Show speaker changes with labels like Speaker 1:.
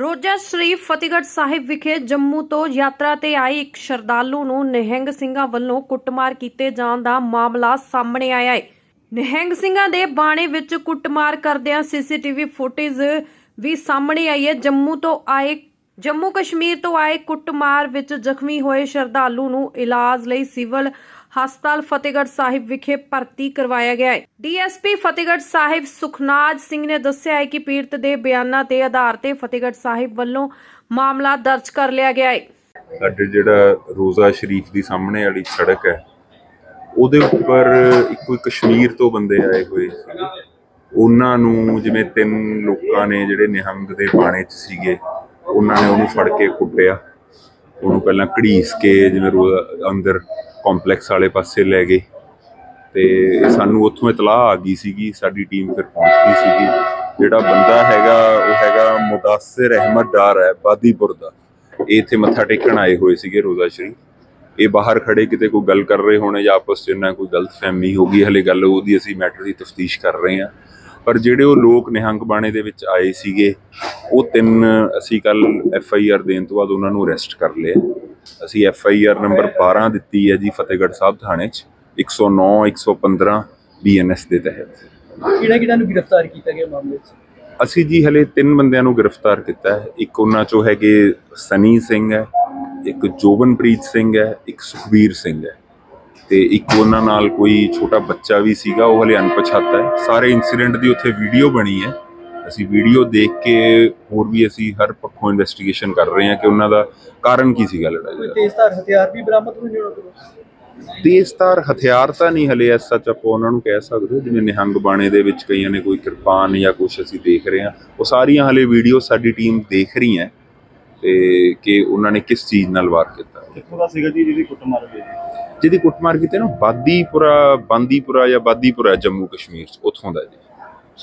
Speaker 1: ਰੋਜ਼ਾ ਸ਼ਰੀਫ ਫਤਿਹਗੜ੍ਹ ਸਾਹਿਬ ਵਿਖੇ ਜੰਮੂ ਤੋਂ ਯਾਤਰਾ ਤੇ ਆਏ ਇੱਕ ਸ਼ਰਧਾਲੂ ਨੂੰ ਨਿਹੰਗ ਸਿੰਘਾਂ ਵੱਲੋਂ ਕੁੱਟਮਾਰ ਕੀਤੇ ਜਾਣ ਦਾ ਮਾਮਲਾ ਸਾਹਮਣੇ ਆਇਆ ਹੈ। ਨਿਹੰਗ ਸਿੰਘਾਂ ਦੇ ਬਾਣੇ ਵਿੱਚ ਕੁੱਟਮਾਰ ਕਰਦਿਆਂ ਸੀਸੀਟੀਵੀ ਫੁਟੇਜ ਵੀ ਸਾਹਮਣੇ ਆਈ ਹੈ। ਜੰਮੂ ਤੋਂ ਆਏ, ਜੰਮੂ ਕਸ਼ਮੀਰ ਤੋਂ ਆਏ ਕੁੱਟਮਾਰ ਵਿੱਚ ਜ਼ਖਮੀ ਹੋਏ ਸ਼ਰਧਾਲੂ ਨੂੰ ਇਲਾਜ ਲਈ ਸਿਵਲ ਹਸਪਤਾਲ ਫਤਿਹਗੜ੍ਹ ਸਾਹਿਬ ਵਿਖੇ ਭਰਤੀ ਕਰਵਾਇਆ ਗਿਆ ਹੈ। ਡੀਐਸਪੀ ਫਤਿਹਗੜ੍ਹ ਸਾਹਿਬ ਸੁਖਨਾਜ ਸਿੰਘ ਨੇ ਦੱਸਿਆ ਹੈ ਕਿ ਪੀੜਤ ਦੇ ਬਿਆਨਾਂ ਦੇ ਆਧਾਰ ਤੇ ਫਤਿਹਗੜ੍ਹ ਸਾਹਿਬ ਵੱਲੋਂ ਮਾਮਲਾ ਦਰਜ ਕਰ ਲਿਆ ਗਿਆ ਹੈ।
Speaker 2: ਸਾਡੇ ਜਿਹੜਾ ਰੋਜ਼ਾ ਸ਼ਰੀਫ ਦੀ ਸਾਹਮਣੇ ਵਾਲੀ ਸੜਕ ਹੈ, ਉਹਦੇ ਉੱਪਰ ਕੋਈ ਕਸ਼ਮੀਰ ਤੋਂ ਬੰਦੇ ਆਏ ਹੋਏ ਸੀਗੇ। ਉਹਨਾਂ ਨੂੰ ਜਿਵੇਂ ਤਿੰਨ ਲੋਕਾਂ ਨੇ ਜਿਹੜੇ ਨਿਹੰਗ ਦੇ ਬਾਣੇ 'ਚ ਸੀਗੇ, ਉਹਨਾਂ ਨੇ ਉਹਨੂੰ ਫੜ ਕੇ ਕੁੱਟਿਆ। ਉਹਨੂੰ ਪਹਿਲਾਂ ਘੜੀਸ ਕੇ ਜਿਵੇਂ ਰੋਜ਼ਾ ਅੰਦਰ ਕੰਪਲੈਕਸ ਵਾਲੇ ਪਾਸੇ ਲੈ ਗਏ ਤੇ ਸਾਨੂੰ ਉੱਥੋਂ ਇਤਲਾਹ ਆ ਗਈ ਸੀਗੀ, ਸਾਡੀ ਟੀਮ ਫਿਰ ਪਹੁੰਚ ਗਈ ਸੀਗੀ। ਜਿਹੜਾ ਬੰਦਾ ਹੈਗਾ, ਉਹ ਹੈਗਾ ਮੁਦਾਸਿਰ ਅਹਿਮਦ ਡਾਰ ਹੈ, ਬਾਦੀਪੁਰ ਦਾ। ਇਹ ਇੱਥੇ ਮੱਥਾ ਟੇਕਣ ਆਏ ਹੋਏ ਸੀਗੇ ਰੋਜ਼ਾ ਸ਼ਰੀਫ। ਇਹ ਬਾਹਰ ਖੜੇ, ਕਿਤੇ ਕੋਈ ਗੱਲ ਕਰ ਰਹੇ ਹੋਣੇ ਜਾਂ ਆਪਸ 'ਚ ਇਹਨਾਂ ਕੋਈ ਗਲਤਫਹਿਮੀ ਹੋ ਗਈ, ਹਲੇ ਗੱਲ ਉਹਦੀ ਅਸੀਂ ਮੈਟਰ ਦੀ ਤਫਤੀਸ਼ ਕਰ ਰਹੇ ਹਾਂ। ਪਰ ਜਿਹੜੇ ਉਹ ਲੋਕ ਨਿਹੰਗ ਬਾਣੇ ਦੇ ਵਿੱਚ ਆਏ ਸੀਗੇ, ਉਹ ਤਿੰਨ, ਅਸੀਂ ਕੱਲ ਐਫ ਆਈ ਆਰ ਦੇਣ ਤੋਂ ਬਾਅਦ ਉਹਨਾਂ ਨੂੰ ਅਰੈਸਟ ਕਰ ਲਿਆ। ਅਸੀਂ ਐਫ ਆਈ ਆਰ ਨੰਬਰ 12 ਦਿੱਤੀ ਹੈ ਜੀ ਫਤਿਹਗੜ੍ਹ ਸਾਹਿਬ ਥਾਣੇ 'ਚ 109 115 ਬੀਐਨਐਸ ਦੇ ਤਹਿਤ।
Speaker 3: ਕਿਹੜਾ ਕਿਹੜਾ ਨੂੰ ਗ੍ਰਿਫਤਾਰ ਕੀਤਾ ਗਿਆ ਮਾਮਲੇ 'ਚ?
Speaker 2: ਅਸੀਂ ਜੀ ਹਲੇ ਤਿੰਨ ਬੰਦਿਆਂ ਨੂੰ ਗ੍ਰਿਫਤਾਰ ਕੀਤਾ ਹੈ। ਇੱਕ ਉਹਨਾਂ ਚੋਂ ਹੈਗੇ ਸਨੀ ਸਿੰਘ ਹੈ ਇੱਕ ਜੋਬਨਪ੍ਰੀਤ ਸਿੰਘ ਹੈ ਇੱਕ ਸੁਖਬੀਰ ਸਿੰਘ ਹੈ। ਤੇ ਇੱਕ ਉਹਨਾਂ ਨਾਲ ਕੋਈ ਛੋਟਾ ਬੱਚਾ ਵੀ ਸੀਗਾ ਉਹ ਹਲੇ ਅਣਪਛਾਤਾ ਹੈ। ਸਾਰੇ ਇਨਸੀਡੈਂਟ ਦੀ ਉੱਥੇ ਵੀਡੀਓ ਬਣੀ ਹੈ। ਅਸੀਂ ਵੀਡੀਓ ਦੇਖ ਕੇ ਹੋਰ ਵੀ ਅਸੀਂ ਹਰ ਪੱਖੋਂ ਇਨਵੈਸਟੀਗੇਸ਼ਨ ਕਰ ਰਹੇ ਹਾਂ ਕਿ ਉਹਨਾਂ ਦਾ ਕਾਰਨ ਕੀ ਸੀਗਾ ਲੜਾਈ ਦਾ।
Speaker 3: ਤੇਜ਼ਧਾਰ ਹਥਿਆਰ ਵੀ ਬਰਾਮਦ ਹੋਏ ਨੇ ਉਹਨਾਂ ਕੋਲੋਂ?
Speaker 2: ਤੇਜ਼ਧਾਰ ਹਥਿਆਰ ਤਾਂ ਨਹੀਂ ਹਲੇ ਐਸ ਸੱਚ ਆਪਾਂ ਉਹਨਾਂ ਨੂੰ ਕਹਿ ਸਕਦੇ ਜਿਵੇਂ ਨਿਹੰਗ ਬਾਣੇ ਦੇ ਵਿੱਚ ਕਈਆਂ ਨੇ ਕੋਈ ਕਿਰਪਾਨ ਜਾਂ ਕੁਝ ਅਸੀਂ ਦੇਖ ਰਹੇ ਹਾਂ। ਉਹ ਸਾਰੀਆਂ ਹਲੇ ਵੀਡੀਓ ਸਾਡੀ ਟੀਮ ਦੇਖ ਰਹੀ ਹੈ ਤੇ ਕਿ ਉਹਨਾਂ ਨੇ ਕਿਸ ਚੀਜ਼ ਨਾਲ ਵਾਰ ਕੀਤਾ।
Speaker 4: ਕਿੱਥੋਂ ਦਾ ਸੀਗਾ ਜੀ ਜਿਹਦੀ ਕੁੱਟਮਾਰ ਹੋਈ ਜੀ?
Speaker 2: ਜਿਹਦੀ ਕੁੱਟਮਾਰ ਕੀਤੀ ਨਾ ਬਾਦੀਪੁਰਾ ਬਾਂਦੀਪੁਰਾ ਜਾਂ ਬਾਦੀਪੁਰਾ ਜੰਮੂ ਕਸ਼ਮੀਰ ਉੱਥੋਂ ਦਾ ਜੀ।